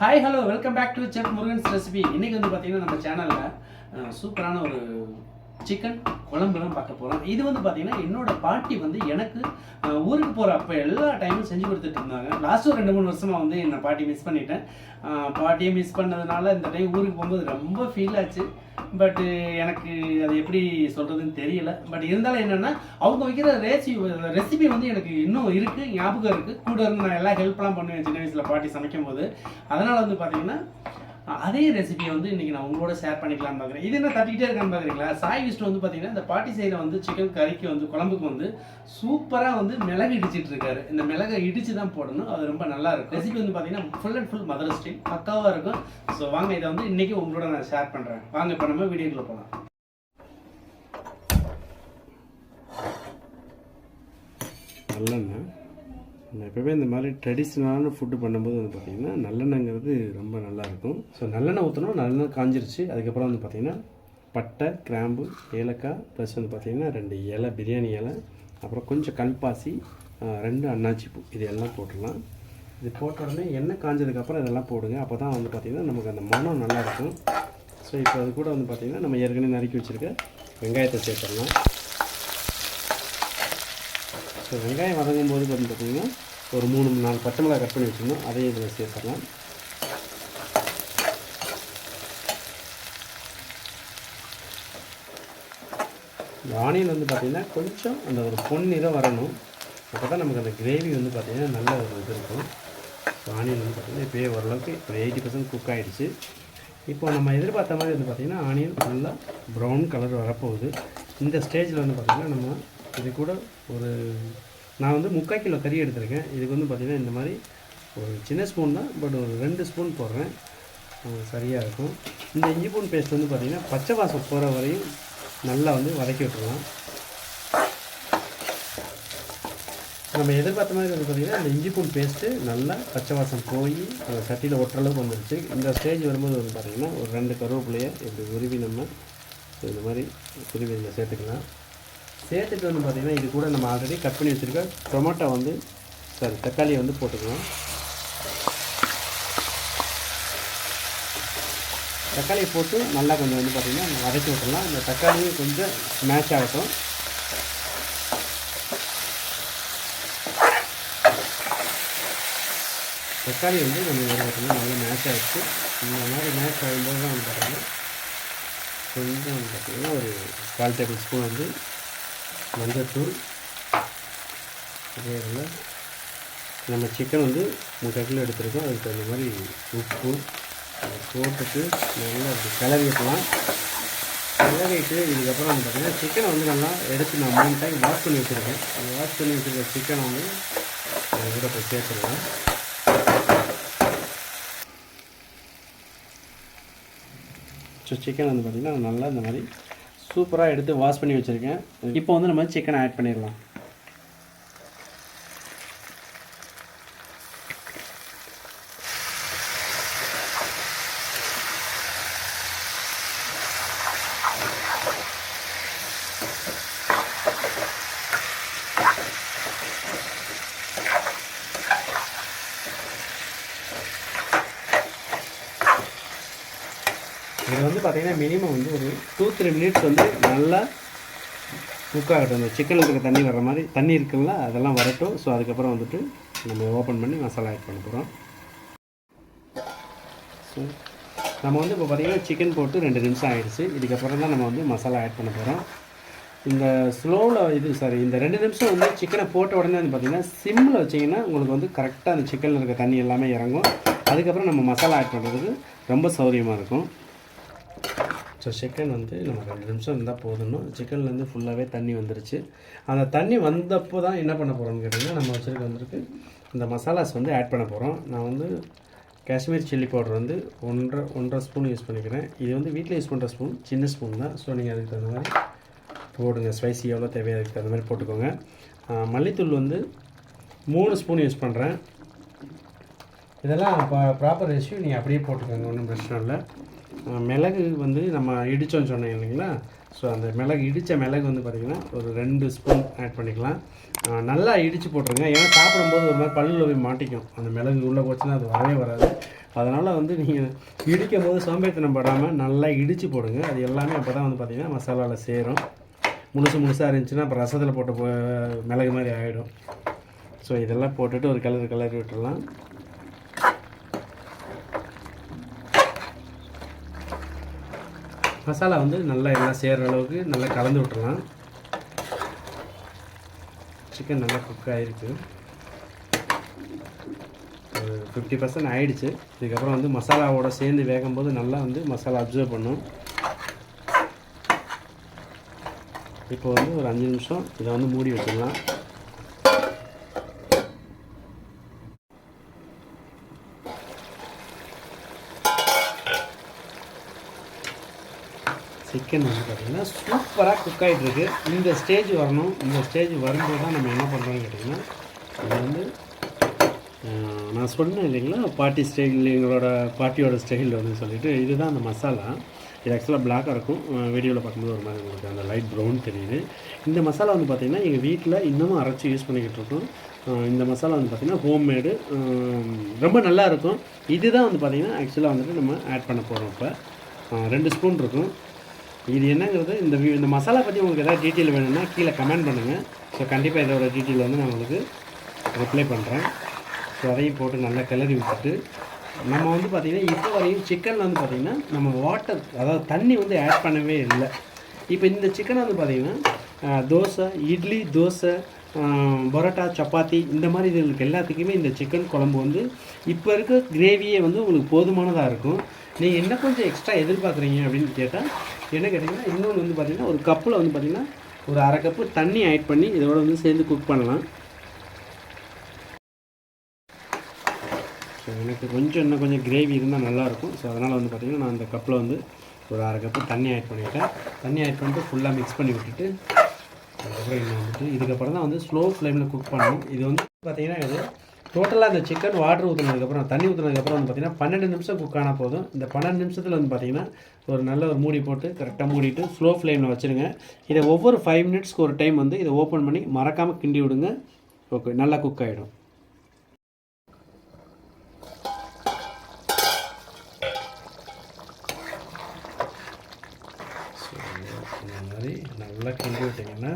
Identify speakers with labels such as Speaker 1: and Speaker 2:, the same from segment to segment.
Speaker 1: Hi hello welcome back to chef Murugan's recipe இன்னைக்கு வந்து பார்த்தீங்கன்னா நம்ம சேனலில் சூப்பரான ஒரு சிக்கன் குழம்புலாம் பார்க்க போகிறோம் இது வந்து பார்த்தீங்கன்னா என்னோட பாட்டி வந்து எனக்கு ஊருக்கு போகிற அப்போ எல்லா டைமும் செஞ்சு கொடுத்துட்டு இருந்தாங்க. லாஸ்ட் ஒரு ரெண்டு மூணு வருஷமாக வந்து என்னை பாட்டி மிஸ் பண்ணிட்டேன். பாட்டியை மிஸ் பண்ணதுனால இந்த டைம் ஊருக்கு போகும்போது ரொம்ப ஃபீல் ஆச்சு. பட்டு எனக்கு அது எப்படி சொல்கிறதுன்னு தெரியல. பட் இருந்தாலும் என்னென்னா அவங்க வைக்கிற ரேசி ரெசிபி வந்து எனக்கு இன்னும் இருக்குது ஞாபகம் இருக்குது கூட இருந்து நான் எல்லாம் ஹெல்ப்லாம் பண்ணுவேன் சின்ன வயசில் பாட்டி சமைக்கும் போது அதனால் வந்து பார்த்திங்கன்னா அதே ரெசிபியை வந்து இன்றைக்கி நான் உங்களோட ஷேர் பண்ணிக்கலாம்னு பார்க்குறேன் இது என்ன தட்டிக்கிட்டே இருக்கான்னு பார்க்குறீங்களா சாய் விஷ்ணு வந்து பார்த்தீங்கன்னா இந்த பாட்டி செய்கிற வந்து சிக்கன் கறிக்கு வந்து குழம்புக்கு வந்து சூப்பராக வந்து மிளகு இடிச்சிட்டு இருக்காரு. இந்த மிளகை இடிச்சு தான் போடணும். அது ரொம்ப நல்லா இருக்கும். ரெசிபி வந்து பார்த்தீங்கன்னா full and full mother style பக்காவாக இருக்கும். ஸோ வாங்க இதை வந்து இன்றைக்கி உங்களோட நான் ஷேர் பண்ணுறேன் வாங்க இப்போ நம்ம வீடியோக்குள்ள போகலாம்
Speaker 2: நல்லெண்ணெய். நான் எப்போவுமே இந்த மாதிரி ட்ரெடிஷ்னலான ஃபுட்டு பண்ணும்போது வந்து பார்த்திங்கன்னா நல்லெண்ணெய்ங்கிறது ரொம்ப நல்லாயிருக்கும். ஸோ நல்லெண்ணெய் ஊற்றணும் நல்லெண்ணெய் காஞ்சிருச்சு. அதுக்கப்புறம் வந்து பார்த்திங்கன்னா பட்டை கிராம்பு ஏலக்காய் ப்ளஸ் வந்து பார்த்திங்கன்னா ரெண்டு இலை பிரியாணி இலை அப்புறம் கொஞ்சம் கல்பாசி ரெண்டு அன்னாச்சிப்பூ இது எல்லாம் போட்டுடலாம். இது போட்ட உடனே எண்ணெய் காஞ்சதுக்கப்புறம் இதெல்லாம் போடுங்க. அப்போ தான் வந்து பார்த்திங்கன்னா நமக்கு அந்த மனம் நல்லாயிருக்கும். ஸோ இப்போ அது கூட வந்து பார்த்திங்கன்னா நம்ம ஏற்கனவே நறுக்கி வச்சுருக்க வெங்காயத்தை சேர்த்துடலாம். ஸோ வெங்காயம் வதங்கும் போது வந்து பார்த்திங்கன்னா ஒரு மூணு நாலு பச்சை மிளகாய் கட் பண்ணி வச்சுருந்தோம் அதையும் இதில் சேர்த்துடலாம். இந்த ஆனியன் வந்து பார்த்திங்கன்னா கொஞ்சம் அந்த ஒரு பொன்னிறம் வரணும். அப்போ தான் நமக்கு அந்த கிரேவி வந்து பார்த்திங்கன்னா நல்ல ஒரு இது இருக்கும். ஸோ ஆனியன் வந்து பார்த்திங்கன்னா இப்போயே ஓரளவுக்கு ஒரு எயிட்டி பர்சன்ட் குக் ஆகிடுச்சு இப்போ நம்ம எதிர்பார்த்த மாதிரி வந்து பார்த்திங்கன்னா ஆனியன் நல்லா ப்ரௌன் கலர் வரப்போகுது. இந்த ஸ்டேஜில் வந்து பார்த்திங்கன்னா நம்ம இது கூட ஒரு நான் வந்து முக்கால் கிலோ கறி எடுத்திருக்கேன். இதுக்கு வந்து பார்த்திங்கன்னா இந்த மாதிரி ஒரு சின்ன ஸ்பூன் தான் பட் ஒரு ரெண்டு ஸ்பூன் போடுறேன். சரியாக இருக்கும். இந்த இஞ்சி பூன் பேஸ்ட் வந்து பார்த்திங்கன்னா பச்சை வாசம் போகிற வரையும் நல்லா வந்து வதக்கி விட்டுருலாம் நம்ம எதிர்பார்த்த மாதிரி வந்து பார்த்திங்கன்னா இந்த இஞ்சி பூன் பேஸ்ட்டு நல்லா பச்சை வாசம் போய் அந்த சட்டியில் ஒட்டுற அளவுக்கு வந்துருச்சு. இந்த ஸ்டேஜ் வரும்போது வந்து பார்த்திங்கன்னா ஒரு ரெண்டு கருவேப்பிலையை இப்படி உருவி நம்ம இந்த மாதிரி உருவி இதில் சேர்த்துக்கலாம். சேர்த்துட்டு வந்து பார்த்திங்கன்னா இது கூட நம்ம ஆல்ரெடி கட் பண்ணி வச்சுருக்க டொமேட்டோ வந்து சாரி தக்காளியை வந்து போட்டுக்கலாம். தக்காளியை போட்டு நல்லா கொஞ்சம் வந்து பார்த்திங்கன்னா வதக்கி விட்டுறலாம் இந்த தக்காளியும் கொஞ்சம் மேட்ச் ஆகட்டும். தக்காளி வந்து நம்ம பார்த்திங்கன்னா நல்லா மேட்ச் ஆகிடுச்சு இந்த மாதிரி மேட்ச் ஆகும்போது தான் வந்து பார்த்திங்கன்னா கொஞ்சம் வந்து பார்த்திங்கன்னா ஒரு கால் டேபிள் ஸ்பூன் வந்து மஞ்சத்தூள் அதே இதில் நம்ம சிக்கன் வந்து முக்கால் கிலோ எடுத்துருக்கோம். அதுக்கு தகுந்த மாதிரி உப்பு போட்டுட்டு நல்லா அப்படி கிளறிக்கலாம் கிளறிட்டு இதுக்கப்புறம் வந்து பார்த்திங்கன்னா சிக்கனை வந்து நல்லா எடுத்து நான் மூணு டைம் வாஷ் பண்ணி வச்சுருக்கேன். அந்த வாஷ் பண்ணி வச்சுருக்க சிக்கனை வந்து அது கூட இப்போ சேர்த்துருவேன் ஸோ சிக்கன் வந்து பார்த்திங்கன்னா நல்லா இந்த மாதிரி சூப்பராக எடுத்து வாஷ் பண்ணி வச்சுருக்கேன். இப்போ வந்து நம்ம சிக்கனை ஆட் பண்ணிடலாம் இது வந்து பார்த்திங்கன்னா மினிமம் வந்து ஒரு டூ த்ரீ மினிட்ஸ் வந்து நல்லா குக் ஆகட்டும். இந்த சிக்கனில் இருக்க தண்ணி வர மாதிரி தண்ணி இருக்குல்ல அதெல்லாம் வரட்டும். ஸோ அதுக்கப்புறம் வந்துட்டு நம்ம ஓப்பன் பண்ணி மசாலா ஆட் பண்ண போகிறோம் ஸோ நம்ம வந்து இப்போ பார்த்திங்கன்னா சிக்கன் போட்டு ரெண்டு நிமிஷம் ஆகிடுச்சு இதுக்கப்புறம் தான் நம்ம வந்து மசாலா ஆட் பண்ண போகிறோம் இந்த ஸ்லோவில் இது சாரி இந்த ரெண்டு நிமிஷம் வந்து சிக்கனை போட்ட உடனே வந்து பார்த்திங்கன்னா சிம்மில் வச்சிங்கன்னா உங்களுக்கு வந்து கரெக்டாக அந்த சிக்கனில் இருக்க தண்ணி எல்லாமே இறங்கும். அதுக்கப்புறம் நம்ம மசாலா ஆட் பண்ணுறதுக்கு ரொம்ப சௌகரியமாக இருக்கும். ஸோ சிக்கன் வந்து நம்ம ரெண்டு நிமிஷம் இருந்தால் போதும்னு சிக்கன்லேருந்து ஃபுல்லாகவே தண்ணி வந்துருச்சு. அந்த தண்ணி வந்தப்போ தான் என்ன பண்ண போகிறோம்னு கேட்டிங்கன்னா நம்ம வச்சுருக்க வந்துருக்கு இந்த மசாலாஸ் வந்து ஆட் பண்ண போகிறோம் நான் வந்து காஷ்மீர் சில்லி பவுடர் வந்து ஒன்றரை ஒன்றரை ஸ்பூன் யூஸ் பண்ணிக்கிறேன். இது வந்து வீட்டில் யூஸ் பண்ணுற ஸ்பூன் சின்ன ஸ்பூன் தான். ஸோ நீங்கள் அதுக்கு தகுந்த மாதிரி போடுங்க. ஸ்பைசி எவ்வளோ தேவையோ அதுக்கு தகுந்த மாதிரி போட்டுக்கோங்க. மல்லித்தூள் வந்து மூணு ஸ்பூன் யூஸ் பண்ணுறேன் இதெல்லாம் ப்ராப்பர் ரேஷியோ நீங்கள் அப்படியே போட்டுக்கோங்க. ஒன்றும் பிரச்சனை இல்லை. மிளகு வந்து நம்ம இடித்தோன்னு சொன்னேன் இல்லைங்களா? ஸோ அந்த மிளகு இடித்த மிளகு வந்து பார்த்திங்கன்னா ஒரு ரெண்டு ஸ்பூன் ஆட் பண்ணிக்கலாம். நல்லா இடித்து போட்டுருங்க. ஏன்னா சாப்பிடும்போது ஒரு மாதிரி பல்லில் போய் மாட்டிக்கும். அந்த மிளகு உள்ளே போச்சுன்னா அது வரவே வராது. அதனால் வந்து நீங்கள் இடிக்கும் போது சோம்பேறித்தனம் படாமல் நல்லா இடித்து போடுங்க. அது எல்லாமே அப்போ தான் வந்து பார்த்திங்கன்னா மசாலாவில் சேரும். முழுசு முழுசாக இருந்துச்சுன்னா அப்புறம் ரசத்தில் போட்ட போ- மிளகு மாதிரி ஆகிடும் ஸோ இதெல்லாம் போட்டுட்டு ஒரு கலர் கலரி விட்டுடலாம். மசாலா வந்து நல்லா எல்லாம் சேர்கிற அளவுக்கு நல்லா கலந்து விட்டுறலாம். சிக்கன் நல்லா குக் ஆகிருக்கு ஒரு ஃபிஃப்டி பர்சன்ட் ஆகிடுச்சு இதுக்கப்புறம் வந்து மசாலாவோட சேர்ந்து வேகும்போது நல்லா வந்து மசாலா அப்சர்வ் பண்ணும். இப்போ வந்து ஒரு அஞ்சு நிமிஷம் இதை வந்து மூடி வச்சிடலாம். சிக்கன் வந்து பார்த்திங்கன்னா சூப்பராக குக் ஆகிட்டுருக்கு இந்த ஸ்டேஜ் வரணும். இந்த ஸ்டேஜ் வரும்போது தான் நம்ம என்ன பண்ணுறோம்னு கேட்டிங்கன்னா இது வந்து நான் சொன்னேன் இல்லைங்களா? பாட்டி ஸ்டைல் எங்களோட பாட்டியோட ஸ்டைல் வந்து சொல்லிட்டு இதுதான் அந்த மசாலா இது ஆக்சுவலாக பிளாக்காக இருக்கும். வீடியோவில் பார்க்கும்போது ஒரு மாதிரி உங்களுக்கு அந்த லைட் ப்ரௌன் தெரியுது. இந்த மசாலா வந்து பார்த்திங்கன்னா எங்கள் வீட்டில் இன்னமும் அரைச்சி யூஸ் பண்ணிக்கிட்டு இருக்கோம். இந்த மசாலா வந்து பார்த்திங்கன்னா ஹோம்மேடு ரொம்ப நல்லாயிருக்கும் இதுதான் வந்து பார்த்திங்கன்னா ஆக்சுவலாக வந்துட்டு நம்ம ஆட் பண்ண போகிறோம் இப்போ. ரெண்டு ஸ்பூன் இருக்கும். இது என்னங்கிறது இந்த இந்த மசாலா பற்றி உங்களுக்கு எதாவது டீட்டெயில் வேணும்னா கீழே கமெண்ட் பண்ணுங்கள் ஸோ கண்டிப்பாக இதோட டீட்டெயில் வந்து நான் உங்களுக்கு ரிப்ளை பண்ணுறேன் ஸோ அதையும் போட்டு நல்லா கிளறி விட்டுட்டு நம்ம வந்து பார்த்திங்கன்னா இப்போ வரையும் சிக்கனில் வந்து பார்த்திங்கன்னா நம்ம வாட்டர் அதாவது தண்ணி வந்து ஆட் பண்ணவே இல்லை. இப்போ இந்த சிக்கனை வந்து பார்த்திங்கன்னா தோசை இட்லி தோசை பரோட்டா சப்பாத்தி இந்த மாதிரி இதுகளுக்கு எல்லாத்துக்குமே இந்த சிக்கன் குழம்பு வந்து இப்போ இருக்க கிரேவியே வந்து உங்களுக்கு போதுமானதாக இருக்கும். நீங்கள் என்ன கொஞ்சம் எக்ஸ்ட்ரா எதிர்பார்க்குறீங்க அப்படின்னு கேட்டால் என்ன கேட்டிங்கன்னா இன்னொன்று வந்து பார்த்திங்கன்னா ஒரு கப்பில் வந்து பார்த்திங்கன்னா ஒரு அரை கப்பு தண்ணி ஆட் பண்ணி இதோட வந்து சேர்ந்து குக் பண்ணலாம். ஸோ எனக்கு கொஞ்சம் இன்னும் கொஞ்சம் கிரேவி இருந்தால் நல்லாயிருக்கும். ஸோ அதனால் வந்து பார்த்திங்கன்னா நான் அந்த கப்பில் வந்து ஒரு அரை கப்பு தண்ணி ஆட் பண்ணிவிட்டேன் தண்ணி ஆட் பண்ணிட்டு ஃபுல்லாக மிக்ஸ் பண்ணி விட்டுட்டு அதுக்கப்புறம் இன்னும் வந்துட்டு இதுக்கப்புறம் தான் வந்து ஸ்லோ ஃப்ளேமில் குக் பண்ணணும். இது வந்து பார்த்திங்கன்னா இது டோட்டலாக இந்த சிக்கன் வாட்டர் ஊற்றுனதுக்கப்புறம் தண்ணி ஊற்றுனதுக்கப்புறம் வந்து பார்த்திங்கன்னா பன்னெண்டு நிமிஷம் குக் ஆனால் போதும். இந்த பன்னெண்டு நிமிஷத்தில் வந்து பார்த்திங்கன்னா ஒரு நல்ல ஒரு மூடி போட்டு கரெக்டாக மூடிட்டு ஸ்லோ ஃப்ளேமில் வச்சுருங்க. இதை ஒவ்வொரு ஃபைவ் மினிட்ஸ்க்கு ஒரு டைம் வந்து இதை ஓப்பன் பண்ணி மறக்காமல் கிண்டி விடுங்க. ஓகே நல்லா குக் ஆகிடும் மாதிரி நல்லா கிண்டி விட்டிங்கன்னா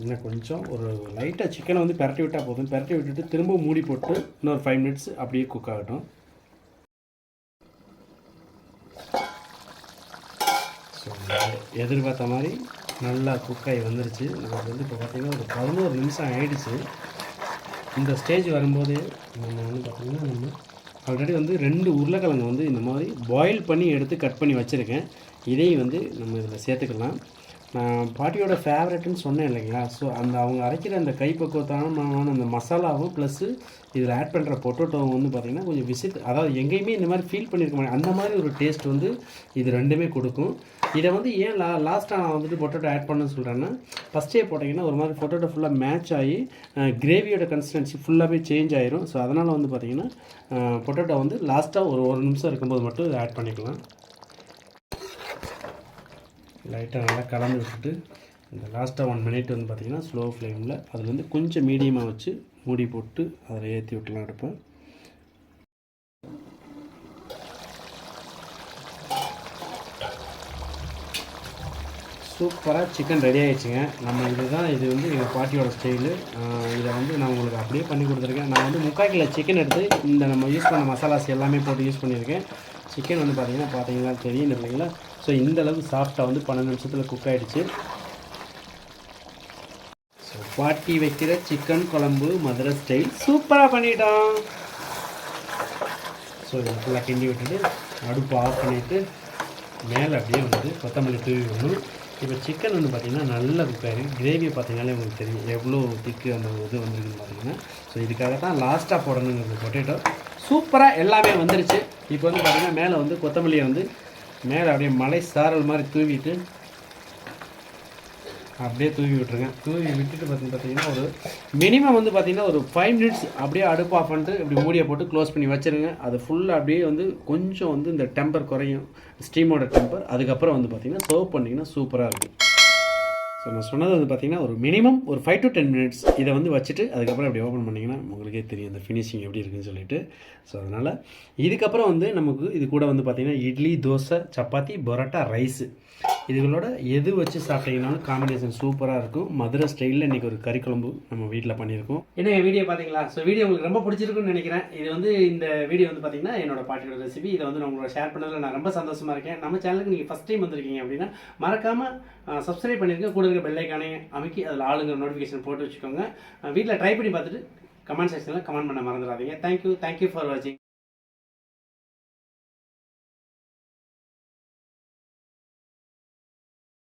Speaker 2: இன்னும் கொஞ்சம் ஒரு லைட்டாக சிக்கனை வந்து பிரட்டி விட்டால் போதும். பிரட்டி விட்டுட்டு திரும்ப மூடி போட்டு இன்னொரு ஃபைவ் மினிட்ஸ் அப்படியே குக் ஆகட்டும். ஸோ எதிர்பார்த்த மாதிரி நல்லா குக் ஆகி வந்துருச்சு. நமக்கு வந்து இப்போ பார்த்திங்கன்னா ஒரு பதினோரு நிமிஷம் ஆகிடுச்சு இந்த ஸ்டேஜ் வரும்போது நம்ம வந்து பார்த்திங்கன்னா நம்ம ஆல்ரெடி வந்து ரெண்டு உருளைக்கிழங்கு வந்து இந்த மாதிரி பாயில் பண்ணி எடுத்து கட் பண்ணி வச்சுருக்கேன். இதையும் வந்து நம்ம இதில் சேர்த்துக்கலாம். நான் பாட்டியோட ஃபேவரட்னு சொன்னேன் இல்லைங்களா? ஸோ அந்த அவங்க அரைக்கிற அந்த கைப்பக்குவத்தான அந்த மசாலாவும் ப்ளஸ்ஸு இதில் ஆட் பண்ணுற பொட்டோட்டோவும் வந்து பார்த்திங்கன்னா கொஞ்சம் விசிட் அதாவது எங்கேயுமே இந்த மாதிரி ஃபீல் பண்ணியிருக்க மாட்டேன். அந்த மாதிரி ஒரு டேஸ்ட் வந்து இது ரெண்டுமே கொடுக்கும். இதை வந்து ஏன் லா லாஸ்ட்டாக நான் வந்துட்டு பொட்டோட்டோ ஆட் பண்ண சொல்கிறேன்னா ஃபஸ்ட்டே போட்டிங்கன்னா ஒரு மாதிரி பொட்டோட்டோ ஃபுல்லாக மேட்ச் ஆகி கிரேவியோட கன்சிஸ்டன்சி ஃபுல்லாகவே சேஞ்ச் ஆயிரும். ஸோ அதனால் வந்து பார்த்திங்கன்னா பொட்டோட்டோ வந்து லாஸ்ட்டாக ஒரு ஒரு நிமிஷம் இருக்கும்போது மட்டும் இதை ஆட் பண்ணிக்கலாம். லைட்டாக நல்லா கலந்து விட்டுட்டு இந்த லாஸ்ட்டாக ஒன் மினிட் வந்து பார்த்திங்கன்னா ஸ்லோ ஃப்ளேமில் அதில் வந்து கொஞ்சம் மீடியமாக வச்சு மூடி போட்டு அதில் ஏற்றி விட்டுலாம் எடுப்பேன். சூப்பராக சிக்கன் ரெடி ஆகிடுச்சிங்க நம்ம இதுதான் இது வந்து எங்கள் பாட்டியோட ஸ்டைலு இதை வந்து நான் உங்களுக்கு அப்படியே பண்ணி கொடுத்துருக்கேன். நான் வந்து முக்கால் கிலோ சிக்கன் எடுத்து இந்த நம்ம யூஸ் பண்ண மசாலாஸ் எல்லாமே போட்டு யூஸ் பண்ணியிருக்கேன். சிக்கன் வந்து பார்த்திங்கன்னா பார்த்தீங்கன்னா தெரியும் இல்லைங்களா? ஸோ இந்தளவு சாஃப்டாக வந்து பன்னெண்டு நிமிஷத்தில் குக் ஆகிடுச்சு ஸோ பாட்டி வைக்கிற சிக்கன் குழம்பு மதுரை ஸ்டைல் சூப்பராக பண்ணிட்டோம் ஸோ இதை ஃபுல்லாக கிண்டி விட்டுட்டு அடுப்பு ஆஃப் பண்ணிவிட்டு மேலே அப்படியே வந்து கொத்தமல்லி தூவி விடணும். இப்போ சிக்கன் வந்து பார்த்திங்கன்னா நல்லா குக் ஆகிருக்கு கிரேவியை பார்த்தீங்கன்னாலே உங்களுக்கு தெரியும் எவ்வளோ திக்கு அந்த இது வந்துருக்குன்னு பார்த்தீங்கன்னா ஸோ இதுக்காக தான் லாஸ்ட்டாக போடணுங்கிறது பொட்டேட்டோ சூப்பராக எல்லாமே வந்துருச்சு. இப்போ வந்து பார்த்திங்கன்னா மேலே வந்து கொத்தமல்லியை வந்து மேலே அப்படியே மலை சாரல் மாதிரி தூவிட்டு அப்படியே தூவி விட்டுருங்க தூவி விட்டுட்டு பார்த்து பார்த்தீங்கன்னா ஒரு மினிமம் வந்து பார்த்தீங்கன்னா ஒரு ஃபைவ் மினிட்ஸ் அப்படியே அடுப்பு ஆஃப் பண்ணிட்டு இப்படி மூடியை போட்டு க்ளோஸ் பண்ணி வச்சிருங்க. அது ஃபுல்லாக அப்படியே வந்து கொஞ்சம் வந்து இந்த டெம்பர் குறையும். ஸ்டீமோட டெம்பர் அதுக்கப்புறம் வந்து பார்த்தீங்கன்னா சர்வ் பண்ணிங்கன்னா சூப்பராக இருக்கும். ஸோ நான் சொன்னது வந்து பார்த்தீங்கன்னா ஒரு மினிமம் ஒரு ஃபைவ் டு டென் மினிட்ஸ் இதை வந்து வச்சுட்டு அதுக்கப்புறம் அப்படி ஓப்பன் பண்ணிங்கன்னா உங்களுக்கே தெரியும் அந்த ஃபினிஷிங் எப்படி இருக்குன்னு சொல்லிட்டு. ஸோ அதனால் இதுக்கப்புறம் வந்து நமக்கு இது கூட வந்து பார்த்தீங்கன்னா இட்லி தோசை சப்பாத்தி பரோட்டா ரைஸு இதுகளோட எது வச்சு சாப்பிட்டீங்கன்னாலும் காம்பினேஷன் சூப்பராக இருக்கும். மதுரை ஸ்டைலில் இன்றைக்கி ஒரு கறி குழம்பு நம்ம வீட்டில் பண்ணியிருக்கோம்.
Speaker 1: என்ன வீடியோ பார்த்தீங்களா? ஸோ வீடியோ உங்களுக்கு ரொம்ப பிடிச்சிருக்குன்னு நினைக்கிறேன். இது வந்து இந்த வீடியோ வந்து பார்த்தீங்கன்னா என்னோட பாட்டியோட ரெசிபி இதை வந்து நான் உங்களோட ஷேர் பண்ணதில் நான் ரொம்ப சந்தோஷமாக இருக்கேன். நம்ம சேனலுக்கு நீங்கள் ஃபஸ்ட் டைம் வந்திருக்கீங்க அப்படின்னா மறக்காமல் சப்ஸ்கிரைப் பண்ணியிருக்கேன் கூட இருக்க பெல்லைக்கானே அமைக்கி அதில் ஆளுங்க நோட்டிஃபிகேஷன் போட்டு வச்சுக்கோங்க. வீட்டில் ட்ரை பண்ணி பார்த்துட்டு கமெண்ட் செக்ஷனில் கமெண்ட் பண்ண மறந்துடாதீங்க. தேங்க்யூ தேங்க்யூ ஃபார் வாட்சிங்